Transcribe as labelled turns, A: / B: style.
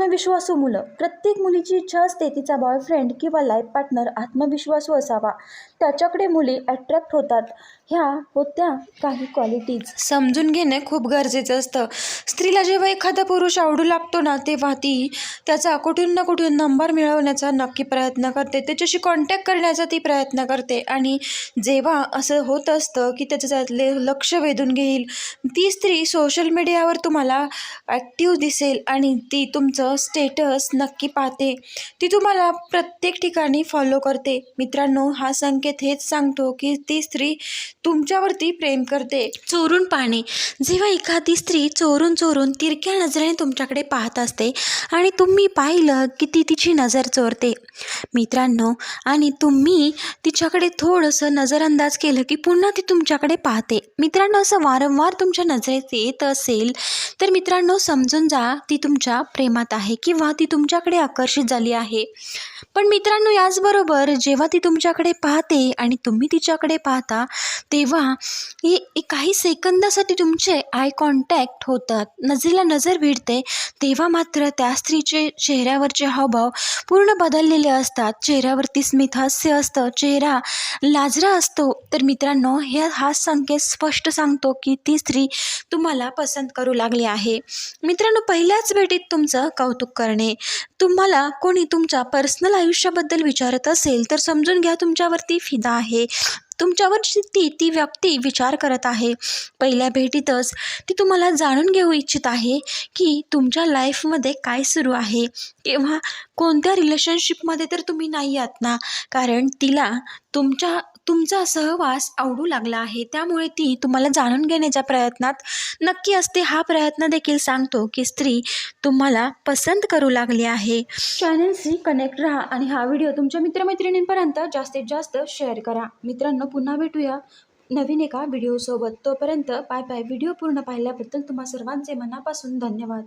A: आत्मविश्वासू मुलं. प्रत्येक मुलीची इच्छा असते तिचा बॉयफ्रेंड किंवा लाईफ पार्टनर आत्मविश्वासू असावा. त्याच्याकडे मुली अट्रॅक्ट होतात. ह्या होत्या काही क्वालिटीज
B: समजून घेणे खूप गरजेचं असतं. स्त्रीला जेव्हा एखादा पुरुष आवडू लागतो ना तेव्हा ती त्याचा कुठून ना कुठून नंबर मिळवण्याचा नक्की प्रयत्न करते. त्याच्याशी कॉन्टॅक्ट करण्याचा ती प्रयत्न करते. आणि जेव्हा असं होत असतं की त्याच्या त्यातले लक्ष वेधून घेईल ती स्त्री सोशल मीडियावर तुम्हाला ॲक्टिव्ह दिसेल आणि ती तुमचं स्टेटस नक्की पाहते. ती तुम्हाला प्रत्येक ठिकाणी फॉलो करते. मित्रांनो हा संकेत हेच सांगतो की ती स्त्री तुमच्यावरती प्रेम करते. चोरून पाहणे. जेव्हा एखादी स्त्री चोरून चोरून तिरक्या नजरेने तुमच्याकडे पाहत असते आणि तुम्ही पाहिलं की ती तिची नजर चोरते. मित्रांनो आणि तुम्ही तिच्याकडे थोडंसं नजरअंदाज केलं की पुन्हा ती तुमच्याकडे पाहते. मित्रांनो असं वारंवार तुमच्या नजरेत येत असेल तर मित्रांनो समजून जा ती तुमच्या प्रेमात आहे. आहे किंवा ती तुमच्याकडे आकर्षित झाली आहे. पण मित्रांनो याचबरोबर जेव्हा ती तुमच्याकडे पाहते आणि तुम्ही तिच्याकडे पाहता तेव्हा ही काही सेकंदासाठी तुमचे आय कॉन्टॅक्ट होतात. नजरेला नजर भिडते. तेव्हा मात्र त्या स्त्रीचे चेहऱ्यावरचे हावभाव पूर्ण बदललेले असतात. चेहऱ्यावरती स्मितहास्य असतं. चेहरा लाजरा असतो. तर मित्रांनो हे हा संकेत स्पष्ट सांगतो की ती स्त्री तुम्हाला पसंत करू लागली आहे. मित्रांनो पहिल्याच भेटीत तुमचं कौतुक करणे. तुम्हाला कोणी तुमच्या पर्सनल आयुष्याबद्दल विचारत असेल तर समजून घ्या तुमच्यावरती फिदा आहे. तुमच्यावर ती ती व्यक्ती विचार करत आहे. पहिल्या भेटीतच ती तुम्हाला जाणून घेऊ इच्छित आहे की तुमच्या लाईफमध्ये काय सुरू आहे. किंवा कोणत्या रिलेशनशिपमध्ये तर तुम्ही नाही आहात ना? कारण तिला तुमच्या तुमचा सहवास आवडू लागला आहे. त्यामुळे ती तुम्हाला जाणून घेण्याच्या प्रयत्नात नक्की असते. हा प्रयत्न देखील सांगतो की स्त्री तुम्हाला पसंत करू लागली आहे.
A: चॅनलशी कनेक्ट राहा आणि हा व्हिडिओ तुमच्या मित्रमैत्रिणींपर्यंत जास्तीत जास्त शेअर करा. मित्रांनो पुन्हा भेटूया नवीन एका व्हिडिओसोबत तोपर्यंत पाय पाय व्हिडिओ पूर्ण पाहिल्याबद्दल तुम्हा सर्वांचे मनापासून धन्यवाद.